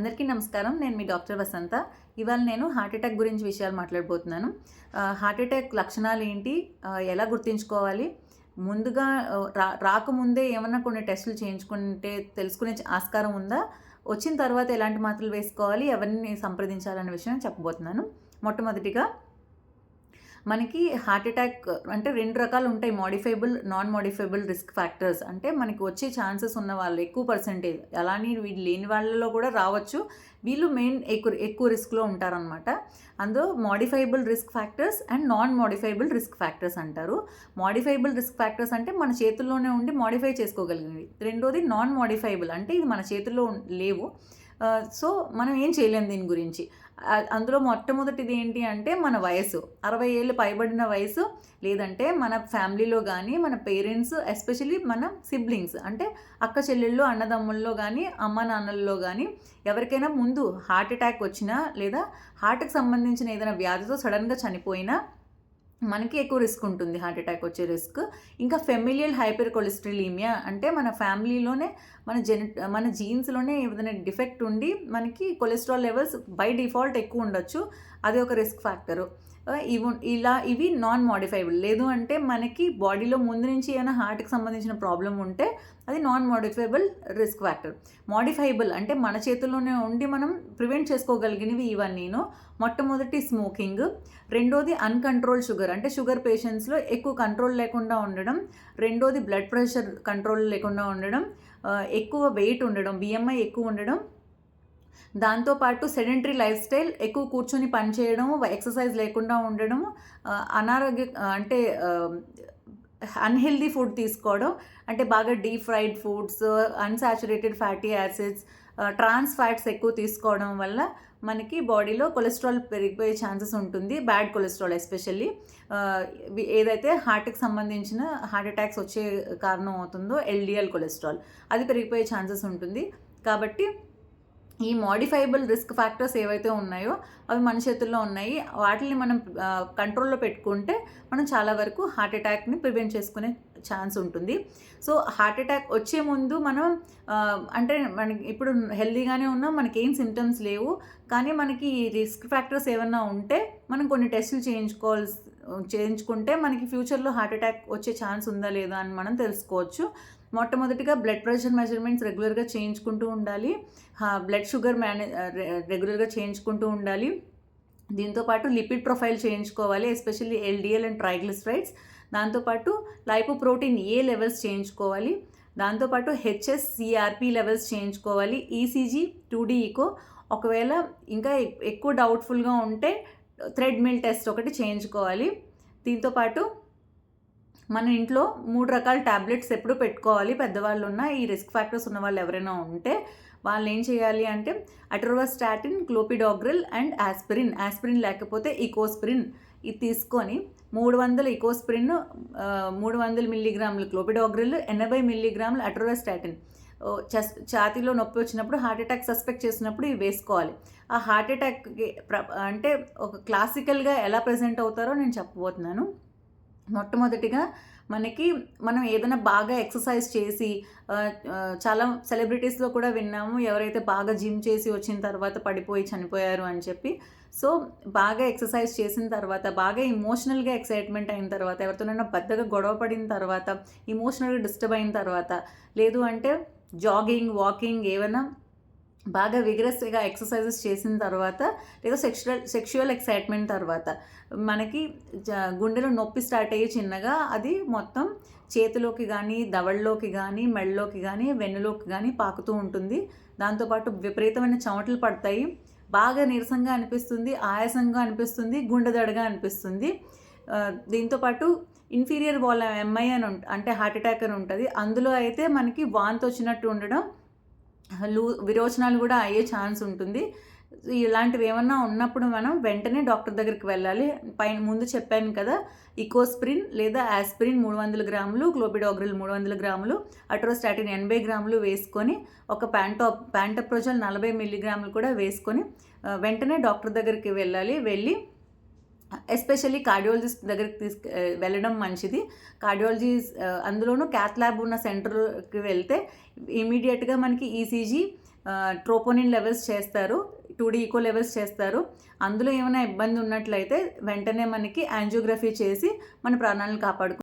అందరికీ నమస్కారం. నేను మీ డాక్టర్ వసంత. ఇవాళ నేను హార్ట్ అటాక్ గురించి విషయాలు మాట్లాడబోతున్నాను. హార్ట్ అటాక్ లక్షణాలు ఏంటి? ఎలా గుర్తించుకోవాలి? ముందుగా రా రాకముందే ఏమన్నా కొన్ని టెస్టులు చేయించుకుంటే తెలుసుకునే ఆస్కారం ఉందా? వచ్చిన తర్వాత ఎలాంటి మాత్రలు వేసుకోవాలి? ఎవరిని సంప్రదించాలనే విషయం చెప్పబోతున్నాను. మొట్టమొదటిగా మనకి హార్ట్ అటాక్ అంటే రెండు రకాలు ఉంటాయి. Modifiable non modifiable risk factors. అంటే మనకి వచ్చే ఛాన్సెస్ ఉన్న వాళ్ళు ఎక్కువ పర్సెంటేజ్. అలానే వీళ్ళు లేని వాళ్ళలో కూడా రావచ్చు. వీళ్ళు మెయిన్ ఎక్కువ ఎక్కువ రిస్క్లో ఉంటారనమాట అందులో modifiable risk factors and non modifiable risk factors అంటారు. మోడిఫైబుల్ రిస్క్ ఫ్యాక్టర్స్ అంటే మన చేతుల్లోనే ఉండి మోడిఫై చేసుకోగలిగినవి. రెండోది నాన్ మోడిఫైబుల్ అంటే ఇది మన చేతుల్లో లేవు. సో మనం ఏం చేయలేం దీని గురించి. అందులో మొట్టమొదటిది ఏంటి అంటే మన వయసు అరవై ఏళ్ళు పైబడిన వయసు లేదంటే మన ఫ్యామిలీలో కానీ మన పేరెంట్స్ ఎస్పెషలీ మన సిబ్లింగ్స్ అంటే అక్క చెల్లెళ్ళు అన్నదమ్ముల్లో కానీ అమ్మ నాన్నల్లో కానీ ఎవరికైనా ముందు హార్ట్ అటాక్ వచ్చినా లేదా హార్ట్కి సంబంధించిన ఏదైనా వ్యాధితో సడన్గా చనిపోయినా మనకి ఎక్కువ రిస్క్ ఉంటుంది హార్ట్ అటాక్ వచ్చే రిస్క్. ఇంకా ఫెమిలియల్ హైపర్ కొలెస్ట్రలీమియా అంటే మన ఫ్యామిలీలోనే మన జెన మన జీన్స్లోనే ఏదైనా డిఫెక్ట్ ఉండి మనకి కొలెస్ట్రాల్ లెవెల్స్ బై డిఫాల్ట్ ఎక్కువ ఉండొచ్చు. అది ఒక రిస్క్ ఫ్యాక్టరు. ఇవి ఇలా ఇవి నాన్ మోడిఫైబుల్ లేదు అంటే మనకి బాడీలో ముందు నుంచి ఏమైనా హార్ట్కి సంబంధించిన ప్రాబ్లం ఉంటే అది non modifiable risk factor modifiable అంటే మన చేతుల్లోనే ఉండి మనం ప్రివెంట్ చేసుకోగలిగినవి ఇవన్నీను. మొట్టమొదటి స్మోకింగ్ రెండోది అన్కంట్రోల్ షుగర్ అంటే షుగర్ పేషెంట్స్లో ఎక్కువ కంట్రోల్ లేకుండా ఉండడం. రెండోది బ్లడ్ ప్రెషర్ కంట్రోల్ లేకుండా ఉండడం. ఎక్కువ వెయిట్ ఉండడం. బిఎంఐ ఎక్కువ ఉండడం. దాంతోపాటు సెడెంటరీ లైఫ్ స్టైల్ ఎక్కువ కూర్చొని పనిచేయడం ఎక్సర్సైజ్ లేకుండా ఉండడం అనారోగ్య అంటే అన్హెల్దీ ఫుడ్ తీసుకోవడం అంటే బాగా deep fried foods unsaturated fatty acids trans fats ఎక్కువ తీసుకోవడం వల్ల మనకి బాడీలో కొలెస్ట్రాల్ పెరిగిపోయే ఛాన్సెస్ ఉంటుంది బ్యాడ్ కొలెస్ట్రాల్ ఎస్పెషల్లీ ఏదైతే హార్ట్కి సంబంధించిన హార్ట్ అటాక్స్ వచ్చే కారణం అవుతుందో ఎల్డిఎల్ కొలెస్ట్రాల్ అది పెరిగిపోయే ఛాన్సెస్ ఉంటుంది. కాబట్టి ఈ మోడిఫైబుల్ రిస్క్ ఫ్యాక్టర్స్ ఏవైతే ఉన్నాయో అవి మన చేతుల్లో ఉన్నాయి. వాటిని మనం కంట్రోల్లో పెట్టుకుంటే మనం చాలా వరకు హార్ట్ అటాక్ని ప్రివెంట్ చేసుకునే ఛాన్స్ ఉంటుంది. సో హార్ట్ అటాక్ వచ్చే ముందు మనం అంటే మనకి ఇప్పుడు హెల్దీగానే ఉన్నాం మనకి ఏం సిమ్టమ్స్ లేవు. కానీ మనకి ఈ రిస్క్ ఫ్యాక్టర్స్ ఏమన్నా ఉంటే మనం కొన్ని టెస్టులు చేయించుకోవాల్సి చేయించుకుంటే మనకి ఫ్యూచర్లో హార్ట్ అటాక్ వచ్చే ఛాన్స్ ఉందా లేదా అని మనం తెలుసుకోవచ్చు. మొట్టమొదటిగా బ్లడ్ ప్రెషర్ మెజర్మెంట్స్ రెగ్యులర్గా చేయించుకుంటూ ఉండాలి. బ్లడ్ షుగర్ మేనే రెగ్యులర్గా చేయించుకుంటూ ఉండాలి. దీంతోపాటు లిపిడ్ ప్రొఫైల్ చేయించుకోవాలి ఎస్పెషల్లీ ఎల్డిఎల్ అండ్ ట్రైగ్లిసరైడ్స్ దాంతోపాటు లైపోప్రోటీన్ ఏ లెవెల్స్ చేయించుకోవాలి. దాంతోపాటు హెచ్ఎస్ సిఆర్పి లెవెల్స్ చేయించుకోవాలి. ఈసీజీ టూడీ ఈకో ఒకవేళ ఇంకా ఎక్కువ డౌట్ఫుల్గా ఉంటే థ్రెడ్ మిల్ టెస్ట్ ఒకటి చేయించుకోవాలి. దీంతోపాటు మన ఇంట్లో మూడు రకాల ట్యాబ్లెట్స్ ఎప్పుడు పెట్టుకోవాలి పెద్దవాళ్ళు ఉన్న ఈ రిస్క్ ఫ్యాక్టర్స్ ఉన్న వాళ్ళు ఎవరైనా ఉంటే వాళ్ళు ఏం చేయాలి అంటే atorvastatin clopidogrel and aspirin. Aspirin లేకపోతే ఈకోస్పిరిన్. ఇది తీసుకొని మూడు వందల ఈకోస్పిరిన్ మూడు వందల మిల్లీగ్రాములు క్లోపిడాగ్రిల్ ఎనభై మిల్లీగ్రాములు అటర్వాస్టాటిన్ ఓ, చెస్ ఛాతీలో నొప్పి వచ్చినప్పుడు హార్ట్ అటాక్ సస్పెక్ట్ చేసినప్పుడు ఇవి వేసుకోవాలి. ఆ హార్ట్ అటాక్ అంటే ఒక క్లాసికల్గా ఎలా ప్రజెంట్ అవుతారో నేను చెప్పబోతున్నాను. మొట్టమొదటిగా మనకి మనం ఏదైనా బాగా ఎక్సర్సైజ్ చేసి చాలా సెలబ్రిటీస్లో కూడా విన్నాము ఎవరైతే బాగా జిమ్ చేసి వచ్చిన తర్వాత పడిపోయి చనిపోయారు అని చెప్పి. సో బాగా ఎక్సర్సైజ్ చేసిన తర్వాత బాగా ఇమోషనల్గా ఎక్సైట్మెంట్ అయిన తర్వాత ఎవరితోనైనా పెద్దగా గొడవ పడిన తర్వాత ఇమోషనల్గా డిస్టర్బ్ అయిన తర్వాత లేదు అంటే జాగింగ్ వాకింగ్ ఏమైనా బాగా విగరస్గా ఎక్సర్సైజెస్ చేసిన తర్వాత లేదా సెక్షువల్ సెక్షువల్ ఎక్సైట్మెంట్ తర్వాత మనకి గుండెలో నొప్పి స్టార్ట్ అయ్యి చిన్నగా అది మొత్తం చేతిలోకి కానీ దవళ్ళలోకి కానీ మెడలోకి కానీ వెన్నులోకి కానీ పాకుతూ ఉంటుంది. దాంతోపాటు విపరీతమైన చెమటలు పడతాయి. బాగా నీరసంగా అనిపిస్తుంది ఆయాసంగా అనిపిస్తుంది గుండెదడగా అనిపిస్తుంది. దీంతోపాటు ఇన్ఫీరియర్ వాల్ ఎంఐ అని అంటే హార్ట్ అటాక్ అని ఉంటుంది. అందులో అయితే మనకి వాంతి వచ్చినట్టు ఉండడం లూ విరోచనాలు కూడా అయ్యే ఛాన్స్ ఉంటుంది. ఇలాంటివి ఏమన్నా ఉన్నప్పుడు మనం వెంటనే డాక్టర్ దగ్గరికి వెళ్ళాలి. పైన ముందు చెప్పాను కదా ఇకోస్ప్రిన్ లేదా యాస్పిరిన్ మూడు వందల గ్రాములు క్లోపిడాగ్రిల్ మూడు వందల గ్రాములు అట్రోస్టాటిన్ ఎనభై గ్రాములు వేసుకొని ఒక ప్యాంటో ప్యాంటప్రోజల్ నలభై మిల్లీగ్రాములు కూడా వేసుకొని వెంటనే డాక్టర్ దగ్గరికి వెళ్ళాలి. వెళ్ళి ఎస్పెషల్లీ కార్డియాలజిస్ట్ దగ్గరికి తీసుకు వెళ్ళడం మంచిది. కార్డియాలజీ అందులోనూ క్యాత్ ల్యాబ్ ఉన్న సెంటర్కి వెళ్తే ఇమీడియట్గా మనకి ఈసీజీ ట్రోపోనిన్ లెవెల్స్ చేస్తారు టూ డీ ఈకో లెవెల్స్ చేస్తారు. అందులో ఏమైనా ఇబ్బంది ఉన్నట్లయితే వెంటనే మనకి యాంజియోగ్రఫీ చేసి మన ప్రాణాలను కాపాడుకు